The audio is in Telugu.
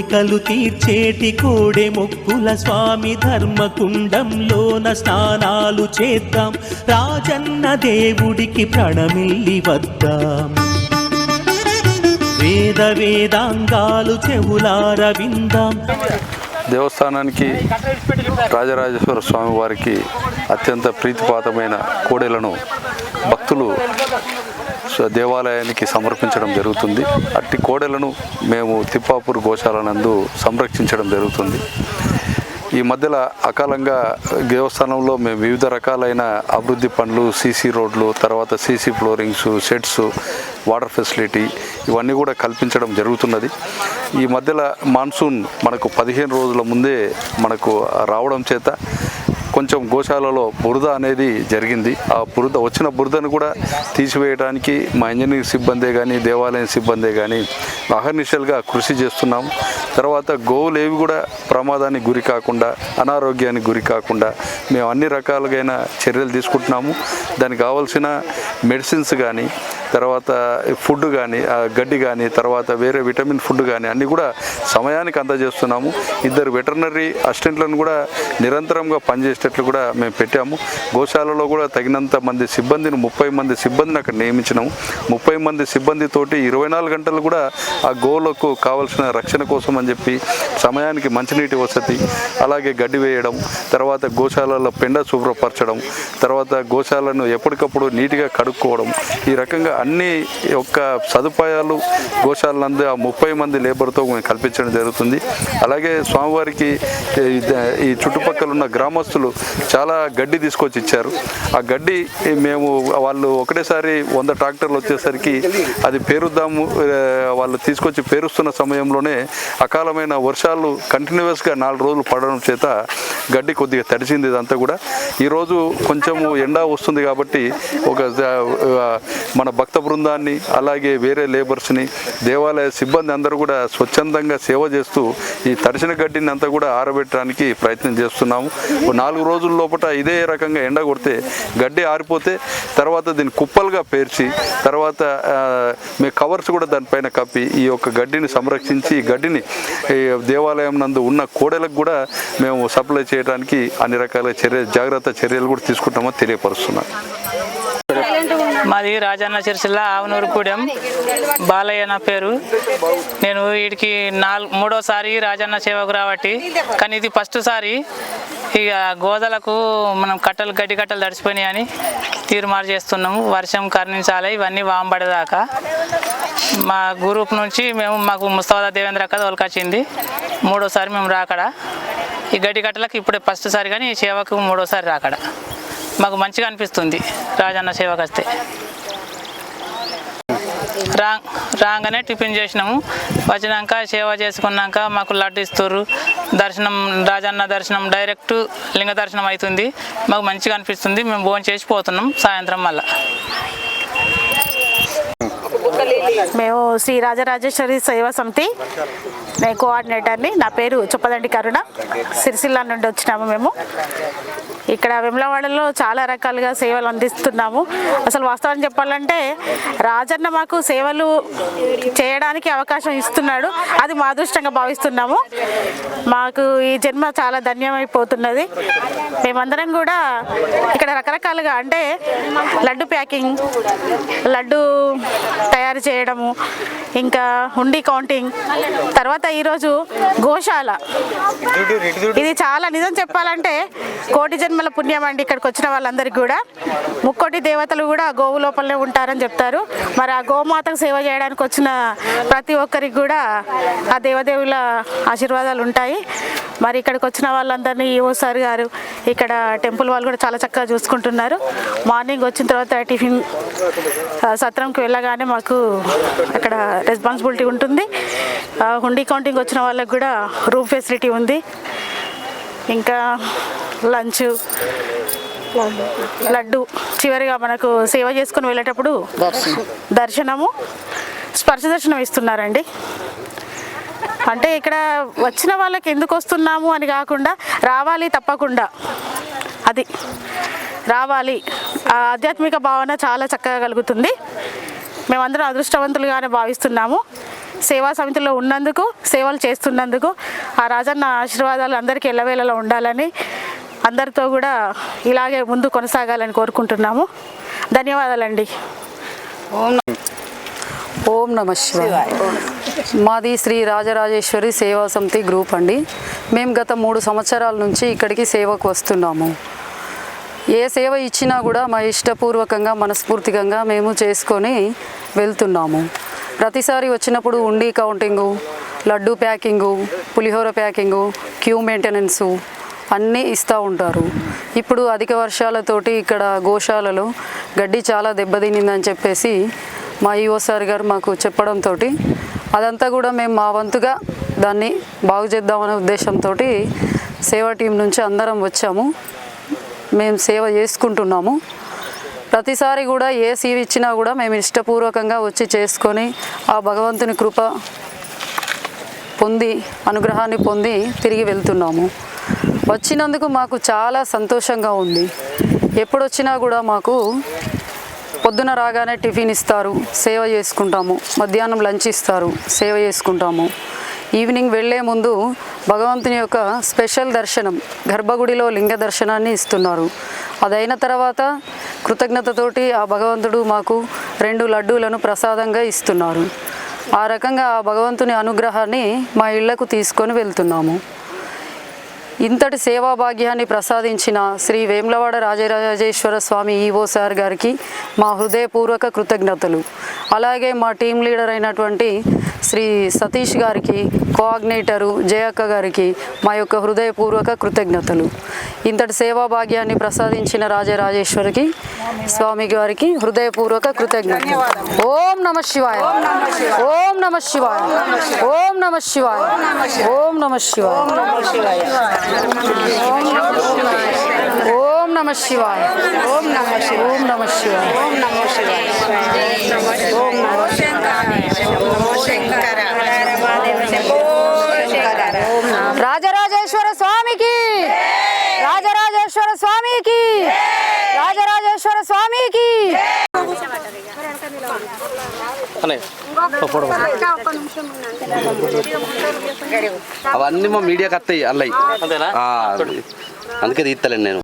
కోరికలు తీర్చేటి కోడే మొక్కుల స్వామి ధర్మకుండంలోన స్నానాలు చేద్దాం. రాజన్న దేవుడికి ప్రణమిల్లి వద్దాం. వేద వేదాంగాలు చెవులార విందాం. దేవస్థానానికి రాజరాజేశ్వర స్వామి వారికి అత్యంత ప్రీతిపాతమైన కోడెలను భక్తులు దేవాలయానికి సమర్పించడం జరుగుతుంది. అట్టి కోడెలను మేము తిప్పాపూర్ గోశాల నందు సంరక్షించడం జరుగుతుంది. ఈ మధ్యలో అకాలంగా దేవస్థానంలో మేము వివిధ రకాలైన అభివృద్ధి పనులు సీసీ రోడ్లు తర్వాత CC floorings sheds water facility ఇవన్నీ కూడా కల్పించడం జరుగుతున్నది. ఈ మధ్యలో మాన్సూన్ మనకు పదిహేను రోజుల ముందే మనకు రావడం చేత కొంచెం గోశాలలో బురద అనేది జరిగింది. ఆ బురద వచ్చిన బురదను కూడా తీసివేయడానికి మా ఇంజనీర్ సిబ్బందే కానీ దేవాలయం సిబ్బందే కానీ అహర్నిశలుగా కృషి చేస్తున్నాం. తర్వాత గోవులు ఏవి కూడా ప్రమాదానికి గురి కాకుండా అనారోగ్యానికి గురి కాకుండా మేము అన్ని రకాలుగైన చర్యలు తీసుకుంటున్నాము. దానికి కావాల్సిన మెడిసిన్స్ కానీ తర్వాత ఫుడ్ కానీ ఆ గడ్డి కానీ తర్వాత వేరే విటమిన్ ఫుడ్ కానీ అన్నీ కూడా సమయానికి అందజేస్తున్నాము. ఇద్దరు వెటర్నరీ అసిస్టెంట్లను కూడా నిరంతరంగా పనిచేసేటట్లు కూడా మేము పెట్టాము. గోశాలలో కూడా తగినంత మంది సిబ్బందిని ముప్పై మంది సిబ్బందిని అక్కడ నియమించినాము. ముప్పై మంది సిబ్బందితోటి ఇరవై నాలుగు గంటలు కూడా ఆ గోవులకు కావలసిన రక్షణ కోసం అని చెప్పి సమయానికి మంచినీటి వసతి అలాగే గడ్డి వేయడం తర్వాత గోశాలలో పెండ శుభ్రపరచడం తర్వాత గోశాలను ఎప్పటికప్పుడు నీట్గా కడుక్కోవడం ఈ రకంగా అన్ని యొక్క సదుపాయాలు గోశాలందు ఆ ముప్పై మంది లేబర్తో మేము కల్పించడం జరుగుతుంది. అలాగే స్వామివారికి ఈ చుట్టుపక్కల ఉన్న గ్రామస్తులు చాలా గడ్డి తీసుకొచ్చి ఇచ్చారు. ఆ గడ్డి మేము వాళ్ళు ఒకటేసారి వంద ట్రాక్టర్లు వచ్చేసరికి అది పేరుద్దాము వాళ్ళు తీసుకొచ్చి పేరుస్తున్న సమయంలోనే అకాలమైన వర్షాలు కంటిన్యూస్గా నాలుగు రోజులు పడడం చేత గడ్డి కొద్దిగా తడిచింది ఇదంతా కూడా. ఈరోజు కొంచెము ఎండా వస్తుంది కాబట్టి ఒక మన భక్ బృందాన్ని అలాగే వేరే లేబర్స్ని దేవాలయ సిబ్బంది అందరూ కూడా స్వచ్ఛందంగా సేవ చేస్తూ ఈ తడిసిన గడ్డిని అంతా కూడా ఆరబెట్టడానికి ప్రయత్నం చేస్తున్నాము. ఓ నాలుగు రోజుల లోపల ఇదే రకంగా ఎండ కొడితే గడ్డి ఆరిపోతే తర్వాత దీన్ని కుప్పలుగా పేర్చి తర్వాత మీ కవర్స్ కూడా దానిపైన కప్పి ఈ యొక్క గడ్డిని సంరక్షించి ఈ గడ్డిని దేవాలయం నందు ఉన్న కోడెలకు కూడా మేము సప్లై చేయడానికి అన్ని రకాల చర్య జాగ్రత్త చర్యలు కూడా తీసుకుంటామని తెలియపరుస్తున్నాను మాది రాజన్న సిరిసిల్ల ఆవనూరుగూడెం బాలయ్య నా పేరు. నేను వీడికి నాలుగు మూడోసారి రాజన్న సేవకు రాబట్టి కానీ ఇది ఫస్ట్ సారి. ఇక గోదలకు మనం కట్టలు గడ్డి కట్టలు తడిచిపోయినాయి అని చేస్తున్నాము. వర్షం కరుణించాలి ఇవన్నీ వాంబడేదాకా. మా గ్రూప్ నుంచి మేము మాకు ముస్తఫా దేవేంద్ర అక్క తోలుకొచ్చింది. మూడోసారి మేము రాకడ. ఈ గడ్డి కట్టలకు ఇప్పుడే ఫస్ట్ సారి కానీ సేవకు మూడోసారి రాకడ. మాకు మంచిగా అనిపిస్తుంది. రాజన్న సేవకు వస్తే రా రాగానే టిఫిన్ చేసినాము. వచ్చినాక సేవ చేసుకున్నాక మాకు లడ్డు ఇస్తారు దర్శనం రాజన్న దర్శనం డైరెక్ట్ లింగ దర్శనం అవుతుంది మాకు మంచిగా అనిపిస్తుంది. మేము భోజనం చేసి పోతున్నాం సాయంత్రం మళ్ళా. మేము శ్రీ రాజరాజేశ్వరి సేవా సమితి నేను కోఆర్డినేటర్ని. నా పేరు చొప్పదండి కరుణ. సిరిసిల్ల నుండి వచ్చినాము మేము. ఇక్కడ వెమ్లవాడలో చాలా రకాలుగా సేవలు అందిస్తున్నాము. అసలు వాస్తవం చెప్పాలంటే రాజన్న మాకు సేవలు చేయడానికి అవకాశం ఇస్తున్నాడు. అది మా అదృష్టంగా భావిస్తున్నాము. మాకు ఈ జన్మ చాలా ధన్యమైపోతున్నది. మేమందరం కూడా ఇక్కడ రకరకాలుగా అంటే లడ్డు ప్యాకింగ్ లడ్డు తయారు చేయడము ఇంకా హుండీ కౌంటింగ్ తర్వాత ఈరోజు గోశాల. ఇది చాలా నిజం చెప్పాలంటే కోటి జన్మల పుణ్యం అండి ఇక్కడికి వచ్చిన వాళ్ళందరికీ కూడా. ముక్కోటి దేవతలు కూడా గోవు లోపలనే ఉంటారని చెప్తారు. మరి ఆ గోమాతకు సేవ చేయడానికి వచ్చిన ప్రతి ఒక్కరికి కూడా ఆ దేవదేవుల ఆశీర్వాదాలు ఉంటాయి. మరి ఇక్కడికి వచ్చిన వాళ్ళందరినీ ఈఓ సార్ గారు ఇక్కడ టెంపుల్ వాళ్ళు కూడా చాలా చక్కగా చూసుకుంటున్నారు. మార్నింగ్ వచ్చిన తర్వాత టిఫిన్ సత్రంకి వెళ్ళగానే మాకు అక్కడ రెస్పాన్సిబిలిటీ ఉంటుంది. హుండీ కౌంటింగ్ వచ్చిన వాళ్ళకి కూడా రూమ్ ఫెసిలిటీ ఉంది. ఇంకా లంచ్ లడ్డు చివరిగా మనకు సేవ చేసుకుని వెళ్ళేటప్పుడు దర్శనము స్పర్శ దర్శనం ఇస్తున్నారండి. అంటే ఇక్కడ వచ్చిన వాళ్ళకి ఎందుకు వస్తున్నాము అని కాకుండా రావాలి తప్పకుండా. అది రావాలి. ఆ ఆధ్యాత్మిక భావన చాలా చక్కగా కలుగుతుంది. మేమందరం అదృష్టవంతులుగానే భావిస్తున్నాము. సేవా సమితిలో ఉన్నందుకు సేవలు చేస్తున్నందుకు ఆ రాజన్న ఆశీర్వాదాలు అందరికీ ఎల్లవేళలో ఉండాలని అందరితో కూడా ఇలాగే ముందు కొనసాగాలని కోరుకుంటున్నాము. ధన్యవాదాలండి. ఓం నమ శివాయ. మాది శ్రీ రాజరాజేశ్వరి సేవా సమితి గ్రూప్ అండి. మేము గత మూడు సంవత్సరాల నుంచి ఇక్కడికి సేవకు వస్తున్నాము. ఏ సేవ ఇచ్చినా కూడా మా ఇష్టపూర్వకంగా మనస్ఫూర్తికంగా మేము చేసుకొని వెళ్తున్నాము. ప్రతిసారి వచ్చినప్పుడు ఉండి కౌంటింగు లడ్డు ప్యాకింగు పులిహోర ప్యాకింగు క్యూ మెయింటెనెన్సు అన్నీ ఇస్తూ ఉంటారు. ఇప్పుడు అధిక వర్షాలతోటి ఇక్కడ గోశాలలో గడ్డి చాలా దెబ్బతినిందని చెప్పేసి మా ఈఓ సార్ గారు మాకు చెప్పడంతో అదంతా కూడా మేము మా వంతుగా దాన్ని బాగు చేద్దామనే ఉద్దేశంతో సేవా టీం నుంచి అందరం వచ్చాము. మేము సేవ చేసుకుంటున్నాము. ప్రతిసారి కూడా ఏ సీవ్ ఇచ్చినా కూడా మేము ఇష్టపూర్వకంగా వచ్చి చేసుకొని ఆ భగవంతుని కృప పొంది అనుగ్రహాన్ని పొంది తిరిగి వెళ్తున్నాము. వచ్చినందుకు మాకు చాలా సంతోషంగా ఉంది. ఎప్పుడు వచ్చినా కూడా మాకు పొద్దున రాగానే టిఫిన్ ఇస్తారు సేవ చేసుకుంటాము. మధ్యాహ్నం లంచ్ ఇస్తారు సేవ చేసుకుంటాము. ఈవినింగ్ వెళ్ళే ముందు భగవంతుని యొక్క స్పెషల్ దర్శనం గర్భగుడిలో లింగ దర్శనాన్ని ఇస్తున్నారు. అదైన తర్వాత కృతజ్ఞతతోటి ఆ భగవంతుడు మాకు రెండు లడ్డూలను ప్రసాదంగా ఇస్తున్నారు. ఆ రకంగా ఆ భగవంతుని అనుగ్రహాన్ని మా ఇళ్ళకు తీసుకొని వెళ్తున్నాము. ఇంతటి సేవా భాగ్యాన్ని ప్రసాదించిన శ్రీ వేములవాడ రాజరాజేశ్వర స్వామి ఈవో సార్ గారికి మా హృదయపూర్వక కృతజ్ఞతలు. అలాగే మా టీం లీడర్ అయినటువంటి శ్రీ సతీష్ గారికి కోఆర్డినేటరు జయక్క గారికి మా యొక్క హృదయపూర్వక కృతజ్ఞతలు. ఇంతటి సేవా భాగ్యాన్ని ప్రసాదించిన రాజరాజేశ్వరికి స్వామి గారికి హృదయపూర్వక కృతజ్ఞతలు. ఓం నమ శివాయ. ఓం నమ శివాయ. ఓం నమ శివాయ. ఓం నమ శివాయ. ఓం నమ శివాయ. ఓం నమ ఓం నమ శివాయ. ఓం నమ రాజరాజేశ్వర స్వామికి. రాజరాజేశ్వర స్వామికి. రాజరాజేశ్వర స్వామికి. అవన్నీ మా మీడియాకి వస్తాయి అల్లయి అందుకే తీస్తలేను నేను.